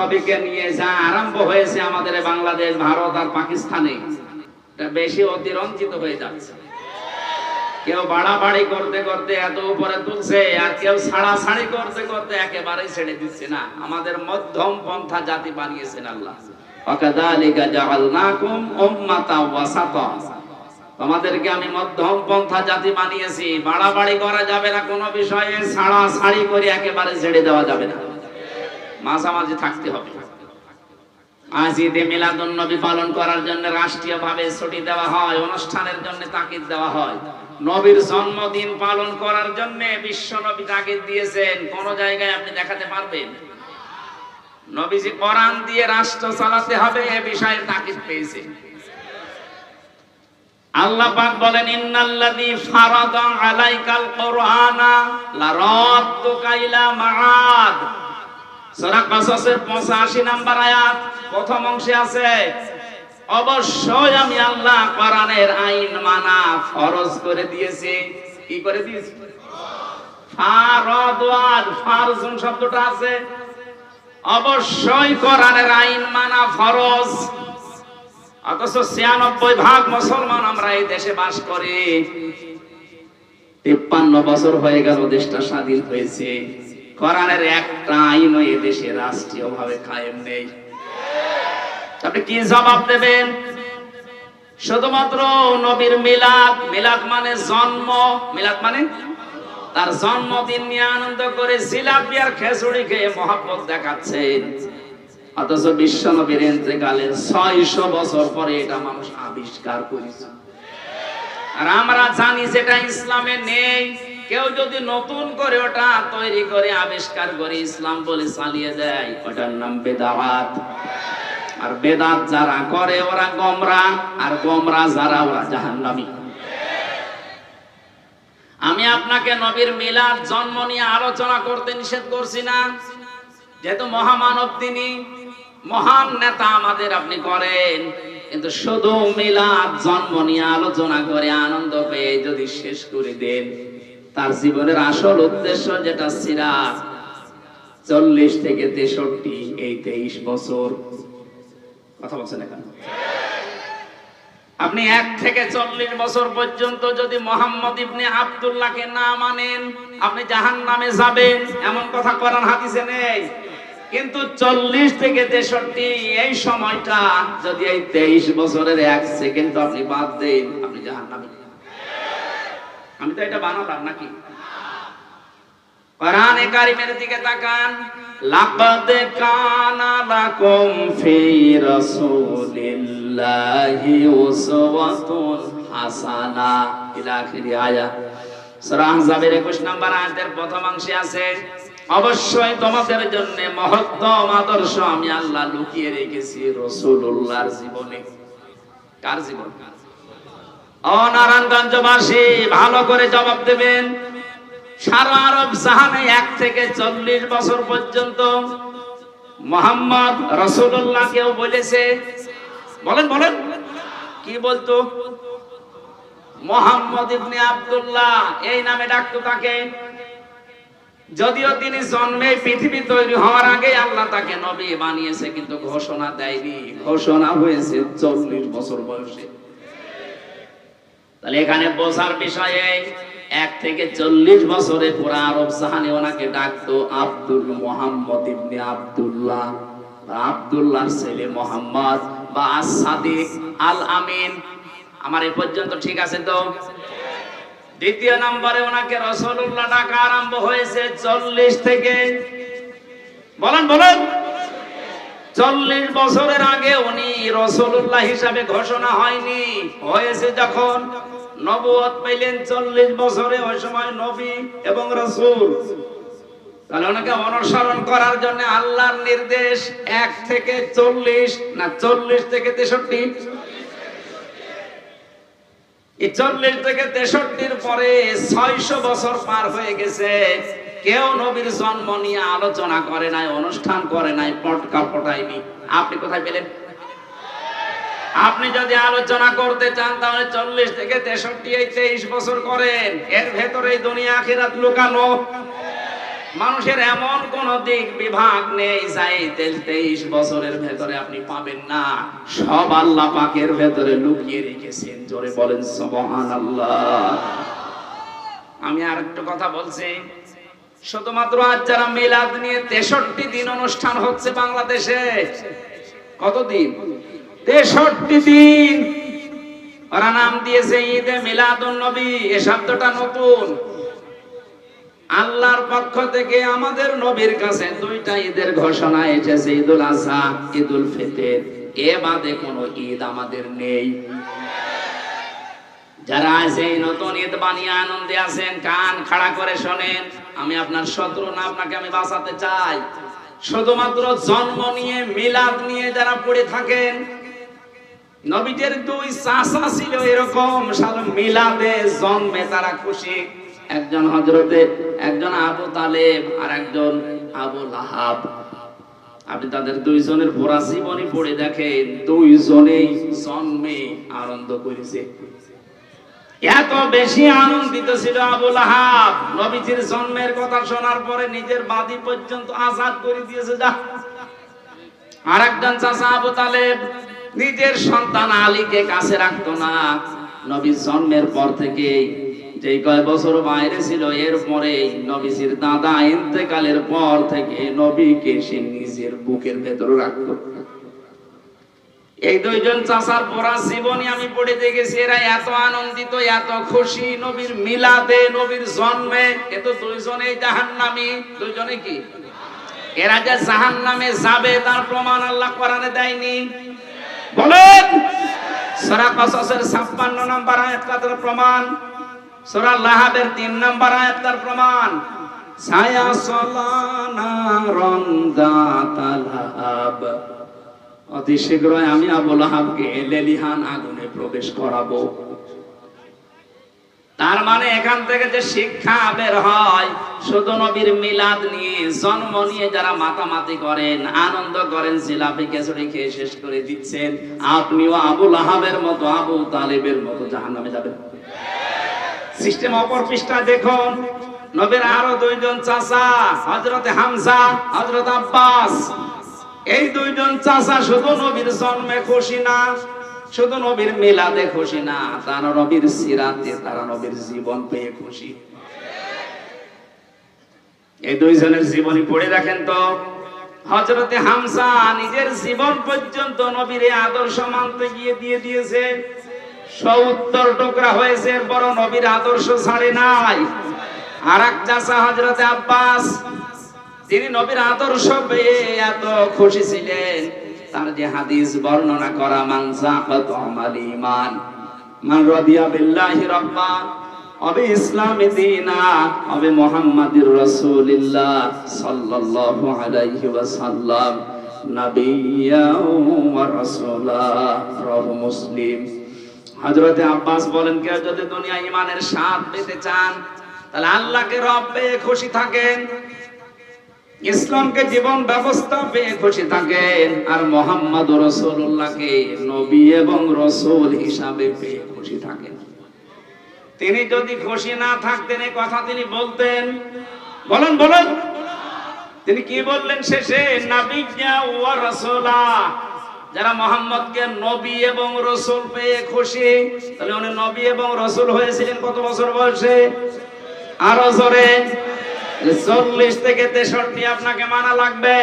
নবীকে নিয়ে যা আরম্ভ হয়েছে আমাদের বাংলাদেশ, ভারত আর পাকিস্তানে বেশি অতিরঞ্জিত হয়ে যাচ্ছে। কেউ বাড়াবাড়ি করতে করতে এত উপরে তুলছে, আর কেউ ছাড়াছাড়ি করতে করতে একেবারে ছেড়ে দিচ্ছে না। আমাদের মধ্যম পন্থা জাতি বানিয়েছেন আল্লাহ। তোমাদেরকে আমি মধ্যম পন্থা জাতি বানিয়েছি। বাড়াবাড়ি করা যাবে না কোনো বিষয়ে, ছাড়াছাড়ি করে একেবারে ছেড়ে দেওয়া যাবে না। মাঝামাঝি থাকতে হবে। আজ ঈদে মিলাদুন নবী পালন করার জন্য রাষ্ট্রীয় ভাবে ছুটি দেওয়া হয়, অনুষ্ঠানের জন্য তাকিদ দেওয়া হয়। নবীর জন্মদিন পালন করার জন্য বিশ্ব নবী তাকিদ দিয়েছেন। কোন জায়গায় আপনি দেখাতে পারবেন? নবীজি কোরআন দিয়ে রাষ্ট্র চালাতে হবে এ বিষয়ে তাকিদ পেয়েছেন। আল্লাহ পাক বলেন, ইন্নাল্লাযী ফারাদা আলাইকাল কুরআনা লারাদ্দুকা ইলা মাআদ। সূরা কাসাসের 85 নাম্বার আয়াত, প্রথম অংশে আছে, অবশ্যই আমি আল্লাহ কোরআনের আইন মানা ফরজ করে দিয়েছি। কি করে দিয়েছি? ফারদান ফারজুন শব্দটা আছে, অবশ্যই কোরআনের আইন মানা ফরজ। অথচ ছিয়ানব্বই ভাগ মুসলমান আমরা এই দেশে বাস করি। তিপ্পান্ন বছর হয়ে গেল দেশটা স্বাধীন হয়েছে। কোরআনের একটা আইনও এ দেশে রাষ্ট্রীয় ভাবে কায়েম নেই। আপনি কি জবাব দেবেন? শুধুমাত্র নবীর মিলাদ মিলাদ মানে জন্ম, মিলাদ মানে? তার জন্মদিন নিয়ে আনন্দ করে জিলাপি আর খেয়ে মহাব্বত দেখাচ্ছেন অথচ বিশ্ব নবীর ইন্তেকালের ছয়শো বছর পরে এটা মানুষ আবিষ্কার করেছে। আর আমরা জানি যেটা ইসলামে নেই কেউ যদি নতুন করে ওটা তৈরি করে আবিষ্কার করে ইসলাম বলে চালিয়ে দেয়, ওটার নাম বেদাওয়াত আর বেদাত যারা করে, ওরা গমরা, আর গমরা যারা, ওরা জাহান্নামী। আমি আপনাকে নবীর মিলাদ জন্ম নিয়ে আলোচনা করতে নিষেধ করছি না। যেহেতু মহামানব তিনি, মহান নেতা আমাদের আপনি করেন, কিন্তু শুধু মিলাদ জন্ম নিয়ে আলোচনা করে আনন্দ পেয়ে যদি শেষ করে দেন। তার জীবনের আসল উদ্দেশ্য যেটা সিরাত চল্লিশ থেকে তেষট্টি, এই তেইশ বছর। কথা বলছেন এখানে? আপনি এক থেকে চল্লিশ বছর পর্যন্ত যদি মোহাম্মদ ইবনে আব্দুল্লাহকে না মানেন, আপনি জাহান নামে যাবেন। এমন কথা করার হাদিসে নেই। কিন্তু চল্লিশ থেকে তেষট্টি, এই সময়টা যদি এই তেইশ বছরের এক সেকেন্ড আপনি বাদ দেন, আপনি জাহান নামে আমি তো এটা বানালাম নাকি? কোরআনে কারিমের দিকে তাকান, লাকাদ কানা লাকুম ফি রাসূলিল্লাহি উসওয়াতুন হাসানা। ইলা সূরা আহজাবের 21 নম্বর আয়াতের প্রথম অংশে আছে, অবশ্যই তোমাদের জন্য মহত্তম আদর্শ আমি আল্লাহ লুকিয়ে রেখেছি রাসূলুল্লাহর জীবনে। কার জীবন? ও নারায়ণগঞ্জবাসী ভালো করে জবাব দেবেন। সারা আরব জাহানে এক থেকে চল্লিশ বছর পর্যন্ত মোহাম্মদ রসুল্লাহ কেউ বলেছে, বলেন বলেন, কি বলতো? মোহাম্মদ ইবনে আব্দুল্লাহ, এই নামে ডাকতো তাকে। যদিও তিনি জন্মে পৃথিবী তৈরি হওয়ার আগে আল্লাহ তাকে নবী বানিয়েছে, কিন্তু ঘোষণা দেয়নি। ঘোষণা হয়েছে চল্লিশ বছর বয়সে। তাহলে এখানে বোঝার বিষয়ে এক থেকে চল্লিশ বছরে পুরা আরব জাহানে ওনাকে ডাকতো আব্দুল মোহাম্মদ ইবনে আব্দুল্লাহ। আব্দুল্লাহর ছেলে মোহাম্মদ বা আসাদিক আল আমিন আমার এ পর্যন্ত ঠিক আছে তো? দ্বিতীয় নম্বরে ওনাকে রসুল্লাহ ডাকা আরম্ভ হয়েছে চল্লিশ থেকে। বলেন বলেন। চল্লিশ বছরের আগে উনি রসুল্লাহ হিসাবে ঘোষণা হয়নি। হয়েছে যখন নবুয়ত পেলেন চল্লিশ বছরে, ওই সময় নবী এবং রসুল। অনুসরণ করার জন্য আল্লাহর নির্দেশ এক থেকে চল্লিশ না চল্লিশ থেকে তেষট্টি? চল্লিশ থেকে তেষট্টির পরে ছয়শো বছর পার হয়ে গেছে। কেউ নবীর জন্ম নিয়ে আলোচনা করে নাই, অনুষ্ঠান করে নাই, পটকা পটায়নি আপনি কোথায় পেলেন? আপনি যদি আলোচনা করতে চান, তাহলে চল্লিশ থেকে তেষট্টি এই তেইশ বছর করেন। এর ভেতরে দুনিয়া আখিরাত লুকানো। মানুষের এমন কোন দিক বিভাগ নেই, যাই তেইশ বছরের ভেতরে আপনি পাবেন না। সব আল্লাহ পাকের ভেতরে লুকিয়ে রেখেছেন। জোরে বলেন সবহান আল্লাহ আমি আর একটা কথা বলছি। শুধুমাত্র আজ যারা মিলাদ নিয়ে তেষট্টি দিন অনুষ্ঠান হচ্ছে বাংলাদেশে, কতদিন? তেষট্টি দিন। ওরা নাম দিয়েছে ঈদে মিলাদুন নবী, এ শব্দটা নতুন। আল্লাহর পক্ষ থেকে আমাদের নবীর কাছে দুইটা ঈদের ঘোষণা এসেছে, ঈদুল আজহা ঈদুল ফিতর। এ বাদে কোনো ঈদ আমাদের নেই। যারা আছে নতুন ঈদ বানিয়ে আনন্দে আছেন, কান খাড়া করে শোনেন। আমি আপনার শত্রু না, আপনাকে আমি বাঁচাতে চাই। শুধুমাত্র জন্ম নিয়ে, মিলাদ নিয়ে যারা পড়ে থাকেন, নবীদের দুই চাষা ছিল এরকম সাল মিলাদে জন্মে তারা খুশি। একজন হজরতে একজন আবু তালেব, আর একজন আবু লাহাব। আপনি তাদের দুইজনের পুরা জীবনী পড়ে দেখেন, দুইজনেই জন্মে আনন্দ করেছে। এত বেশি আনন্দিত ছিল আবুল আহাব নবীজির জন্মের কথা শোনার পরে নিজের বাদী পর্যন্ত আজাদ করে দিয়েছে, যা। আর একজন চাচা আবু তালেব নিজের সন্তান আলীকে কাছে রাখতো না। নবীর জন্মের পর থেকে যে কয় বছর বাইরে ছিল, এর পরে নবীজির দাদা ইন্তেকালের পর থেকে নবীকে সে নিজের বুকের ভেতরে রাখতো। এই দুইজন চাচার পড়া জীবনী আমি পড়ে দেখেছি এরা এত আনন্দিত, এত খুশি। নবীর মিলাদে, নবীর জন্মে, এ তো দুইজনেই জাহান্নামী। দুইজনে কি? এরা যে জাহান নামে যাবে, তার প্রমাণ আল্লাহ কোরআনে দেয়নি। বলেন! সূরা কসসের 56 নম্বর আয়াত তার প্রমাণ। সূরা লাহাবের 3 নম্বর আয়াত তার প্রমাণ। ছায়া সলানা রন্দাতালাব অতি শীঘ্রই আমি আবুল আহাবকে লেলিহান আগুনে প্রবেশ করাবো। তার মানে এখান থেকে যে শিক্ষা বের হয়, শুধু নবীর মিলাদ নিয়ে, জন্ম নিয়ে যারা মাতামাতি করেন, আনন্দ করেন, জিলাপি কেচড়ি খেয়ে শেষ করে দিচ্ছেন, আপনিও আবুল আহাবের মতো, আবু তালেবের মতো জাহান্নামে যাবেন। সিস্টেম অপর পৃষ্ঠা দেখুন, নবীর আরও দুইজন চাচা, হযরতে হামজা, হযরত আব্বাস। এই দুইজন চাচা শুধু নবীর জন্মে খুশি না, শুধু নবীর মিলাদে খুশি না, তারা নবীর সিরাতে, তারা নবীর জীবন পেয়ে খুশি। এই দুইজনের জীবনী পড়ে দেখেন তো হজরতে হামসা নিজের জীবন পর্যন্ত নবীর আদর্শ মানতে গিয়ে দিয়ে দিয়েছে। সত্তর টুকরা হয়েছে, বড় নবীর আদর্শ ছাড়ে নাই। আর এক চাষা হজরতে আব্বাস তিনি নবীর আদর্শ পেয়ে এত খুশি ছিলেন, তার যে হাদিস বর্ণনা করা মান জাকাত আমাল ঈমান। মান রাদিয়া বিল্লাহি রাব্বা অবে ইসলামে দিনা অবে মুহাম্মাদির রাসূলিল্লাহ সাল্লাল্লাহু আলাইহি ওয়াসাল্লাম ওয়া রাসূলা মুসলিম। হযরতে আব্বাস বলেন, কেউ যদি দুনিয়া ঈমানের স্বাদ পেতে চান, তাহলে আল্লাহকে রব পেয়ে খুশি থাকেন। ইসলামকে জীবন ব্যবস্থা পেয়ে খুশি থাকেন আর মোহাম্মদ রসুল্লাহকে নবী এবং রসুল হিসাবে পেয়ে খুশি থাকেন। তিনি যদি খুশি না থাকতেন এই কথা তিনি বলতেন। বলেন বলেন। তিনি কি বললেন শেষে? যারা মোহাম্মদকে নবী এবং রসুল পেয়ে খুশি, তাহলে উনি নবী এবং রসুল হয়েছিলেন কত বছর বয়সে? আরও জোরে। চল্লিশ থেকে তেষট্টি আপনাকে মানা লাগবে।